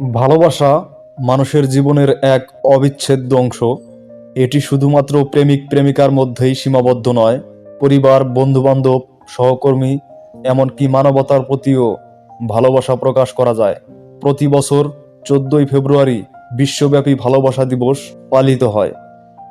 ভালোবাসা মানুষের জীবনের এক অবিচ্ছেদ্য অংশ। এটি শুধুমাত্র প্রেমিক প্রেমিকার মধ্যেই সীমাবদ্ধ নয়, পরিবার, বন্ধুবান্ধব, সহকর্মী, এমনকি মানবতার প্রতিও ভালোবাসা প্রকাশ করা যায়। প্রতি বছর চোদ্দই ফেব্রুয়ারি বিশ্বব্যাপী ভালোবাসা দিবস পালিত হয়।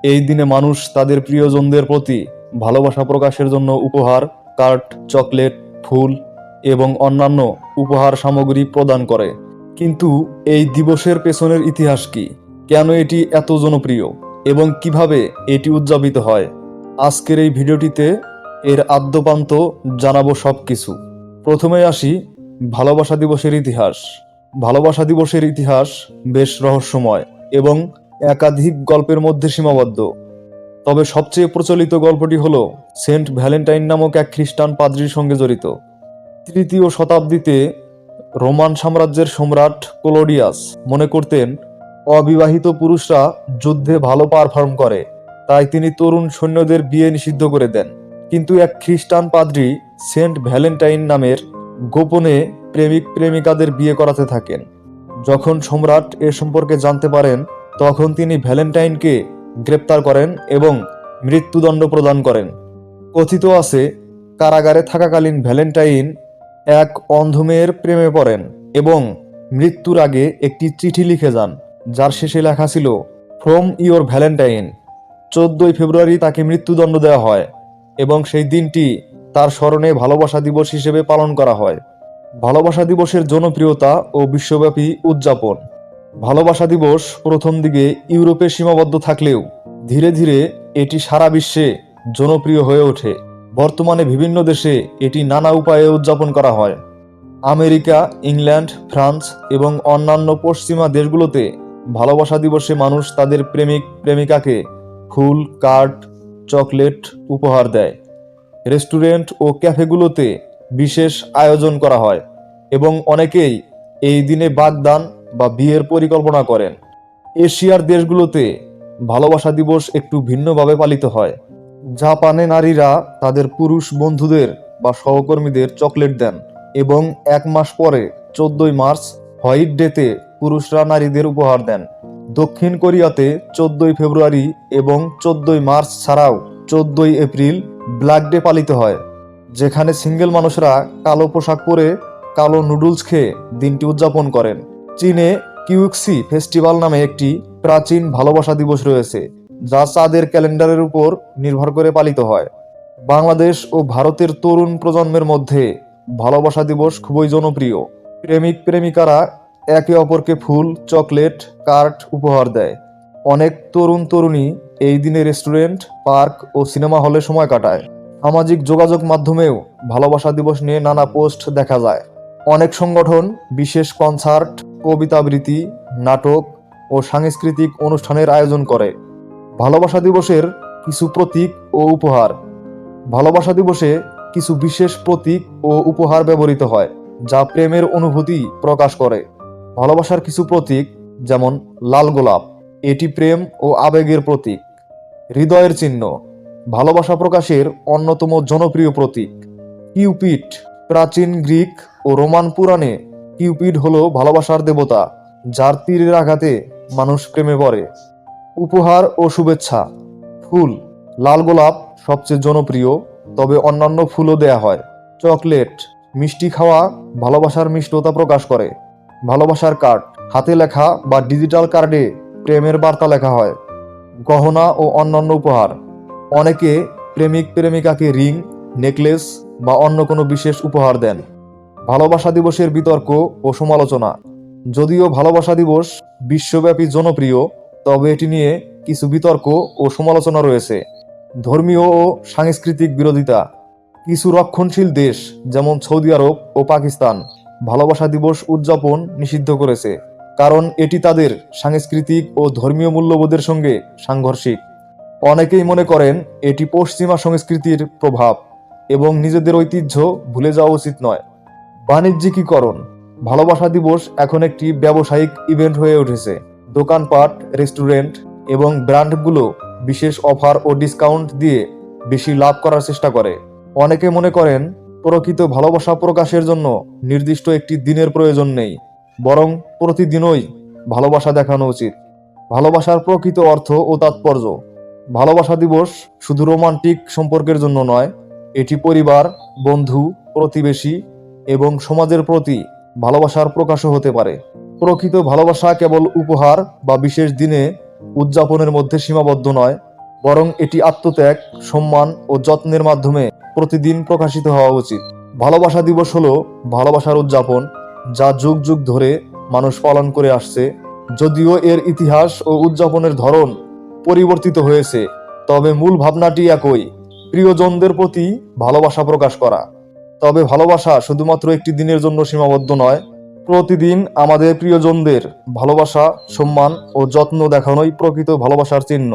এই দিনে মানুষ তাদের প্রিয়জনদের প্রতি ভালোবাসা প্রকাশের জন্য উপহার, কার্ড, চকলেট, ফুল এবং অন্যান্য উপহার সামগ্রী প্রদান করে। কিন্তু এই দিবসের পেছনের ইতিহাস কি? কেন এটি এত জনপ্রিয়? এবং কীভাবে এটি উদযাপিত হয়? আজকের এই ভিডিওটিতে এর আদ্যপান্ত জানাব সব কিছু প্রথমে আসি ভালোবাসা দিবসের ইতিহাস। ভালোবাসা দিবসের ইতিহাস বেশ রহস্যময় এবং একাধিক গল্পের মধ্যে সীমাবদ্ধ। তবে সবচেয়ে প্রচলিত গল্পটি হল সেন্ট ভ্যালেন্টাইন নামক এক খ্রিস্টান পাদ্রির সঙ্গে জড়িত। তৃতীয় শতাব্দীতে রোমান সাম্রাজ্যের সম্রাট কোলোডিয়াস মনে করতেন, অবিবাহিত পুরুষরা যুদ্ধে ভালো পারফর্ম করে, তাই তিনি তরুণ সৈন্যদের বিয়ে নিষিদ্ধ করে দেন। কিন্তু এক খ্রিস্টান পাদ্রি সেন্ট ভ্যালেন্টাইন নামের গোপনে প্রেমিক প্রেমিকাদের বিয়ে করাতে থাকেন। যখন সম্রাট এ সম্পর্কে জানতে পারেন, তখন তিনি ভ্যালেন্টাইনকে গ্রেপ্তার করেন এবং মৃত্যুদণ্ড প্রদান করেন। কথিত আছে, কারাগারে থাকাকালীন ভ্যালেন্টাইন এক অন্ধ মেয়ের প্রেমে পড়েন এবং মৃত্যুর আগে একটি চিঠি লিখে যান, যার শেষে লেখা ছিল ফ্রম ইওর ভ্যালেন্টাইন চোদ্দই ফেব্রুয়ারি তাকে মৃত্যুদণ্ড দেওয়া হয় এবং সেই দিনটি তার স্মরণে ভালোবাসা দিবস হিসেবে পালন করা হয়। ভালোবাসা দিবসের জনপ্রিয়তা ও বিশ্বব্যাপী উদযাপন। ভালোবাসা দিবস প্রথম দিকে ইউরোপে সীমাবদ্ধ থাকলেও ধীরে ধীরে এটি সারা বিশ্বে জনপ্রিয় হয়ে ওঠে। বর্তমানে বিভিন্ন দেশে এটি নানা উপায়ে উদযাপন করা হয়। আমেরিকা, ইংল্যান্ড, ফ্রান্স এবং অন্যান্য পশ্চিমা দেশগুলোতে ভালোবাসা দিবসে মানুষ তাদের প্রেমিক প্রেমিকাকে ফুল, কার্ড, চকলেট উপহার দেয়। রেস্টুরেন্ট ও ক্যাফেগুলোতে বিশেষ আয়োজন করা হয় এবং অনেকেই এই দিনে বাগদান বা বিয়ের পরিকল্পনা করেন। এশিয়ার দেশগুলোতে ভালোবাসা দিবস একটু ভিন্নভাবে পালিত হয়। জাপানে নারীরা তাদের পুরুষ বন্ধুদের বা সহকর্মীদের চকলেট দেন এবং এক মাস পরে, চোদ্দই মার্চ, হোয়াইট ডেতে পুরুষরা নারীদের উপহার দেন। দক্ষিণ কোরিয়াতে চোদ্দই ফেব্রুয়ারি এবং চোদ্দই মার্চ ছাড়াও চোদ্দই এপ্রিল ব্ল্যাক ডে পালিত হয়, যেখানে সিঙ্গেল মানুষরা কালো পোশাক পরে কালো নুডলস খেয়ে দিনটি উদযাপন করেন। চীনে কিউক্সি ফেস্টিভ্যাল নামে একটি প্রাচীন ভালোবাসা দিবস রয়েছে। যা চাঁদের ক্যালেন্ডারের উপর নির্ভর করে পালিত হয়। বাংলাদেশ ও ভারতের তরুণ প্রজন্মের মধ্যে ভালোবাসা দিবস খুবই জনপ্রিয়। প্রেমিক প্রেমিকারা একে অপরকে ফুল, চকলেট, কার্ড উপহার দেয়। অনেক তরুণ তরুণী এই দিনে রেস্টুরেন্ট, পার্ক ও সিনেমা হলে সময় কাটায়। সামাজিক যোগাযোগ মাধ্যমেও ভালোবাসা দিবস নিয়ে নানা পোস্ট দেখা যায়। অনেক সংগঠন, বিশেষ কনসার্ট কবিতা আবৃত্তি নাটক ও সাংস্কৃতিক অনুষ্ঠানের আয়োজন করে। ভালোবাসা দিবসের কিছু প্রতীক ও উপহার। ভালোবাসা দিবসে কিছু বিশেষ প্রতীক ও উপহার ব্যবহৃত হয়, যা প্রেমের অনুভূতি প্রকাশ করে। ভালোবাসার কিছু প্রতীক যেমন লাল গোলাপ, এটি প্রেম ও আবেগের প্রতীক। হৃদয়ের চিহ্ন, ভালোবাসা প্রকাশের অন্যতম জনপ্রিয় প্রতীক। কিউপিড, প্রাচীন গ্রিক ও রোমান পুরাণে কিউপিড হলো ভালোবাসার দেবতা, যার তীরের আঘাতে মানুষ প্রেমে পড়ে। উপহার ও শুভেচ্ছা। ফুল, লাল গোলাপ সবচেয়ে জনপ্রিয়, তবে অন্যান্য ফুলও দেয়া হয়। চকলেট, মিষ্টি খাওয়া ভালোবাসার মিষ্টতা প্রকাশ করে। ভালোবাসার কার্ড, হাতে লেখা বা ডিজিটাল কার্ডে প্রেমের বার্তা লেখা হয়। গহনা ও অন্যান্য উপহার। অনেকে প্রেমিক প্রেমিকাকে রিং, নেকলেস বা অন্য কোনো বিশেষ উপহার দেন। ভালোবাসা দিবসের বিতর্ক ও সমালোচনা। যদিও ভালোবাসা দিবস বিশ্বব্যাপী জনপ্রিয় তবে এটি নিয়ে কিছু বিতর্ক ও সমালোচনা রয়েছে। ধর্মীয় ও সাংস্কৃতিক বিরোধিতা। কিছু রক্ষণশীল দেশ, যেমন সৌদি আরব ও পাকিস্তান, ভালোবাসা দিবস উদযাপন নিষিদ্ধ করেছে, কারণ এটি তাদের সাংস্কৃতিক ও ধর্মীয় মূল্যবোধের সঙ্গে সাংঘর্ষিক। অনেকেই মনে করেন এটি পশ্চিমা সংস্কৃতির প্রভাব এবং নিজেদের ঐতিহ্য ভুলে যাওয়া উচিত নয়। বাণিজ্যিকীকরণ। ভালোবাসা দিবস এখন একটি ব্যবসায়িক ইভেন্ট হয়ে উঠেছে। দোকানপাট, রেস্টুরেন্ট এবং ব্র্যান্ডগুলো বিশেষ অফার ও ডিসকাউন্ট দিয়ে বেশি লাভ করার চেষ্টা করে। অনেকে মনে করেন, প্রকৃত ভালোবাসা প্রকাশের জন্য নির্দিষ্ট একটি দিনের প্রয়োজন নেই, বরং প্রতিদিনই ভালোবাসা দেখানো উচিত। ভালোবাসার প্রকৃত অর্থ ও তাৎপর্য। ভালোবাসা দিবস শুধু রোমান্টিক সম্পর্কের জন্য নয়, এটি পরিবার, বন্ধু, প্রতিবেশী এবং সমাজের প্রতি ভালোবাসার প্রকাশও হতে পারে। প্রকৃত ভালোবাসা কেবল উপহার বা বিশেষ দিনে উদযাপনের মধ্যে সীমাবদ্ধ নয়, বরং এটি আত্মত্যাগ, সম্মান ও যত্নের মাধ্যমে প্রতিদিন প্রকাশিত হওয়া উচিত। ভালোবাসা দিবস হলো ভালোবাসার উদযাপন, যা যুগ যুগ ধরে মানুষ পালন করে আসছে। যদিও এর ইতিহাস ও উদযাপনের ধরন পরিবর্তিত হয়েছে, তবে মূল ভাবনাটি একই, প্রিয়জনদের প্রতি ভালোবাসা প্রকাশ করা। তবে ভালোবাসা শুধুমাত্র একটি দিনের জন্য সীমাবদ্ধ নয় প্রতিদিন আমাদের প্রিয়জনদের ভালোবাসা সম্মান ও যত্ন দেখানোই প্রকৃত ভালোবাসার চিহ্ন।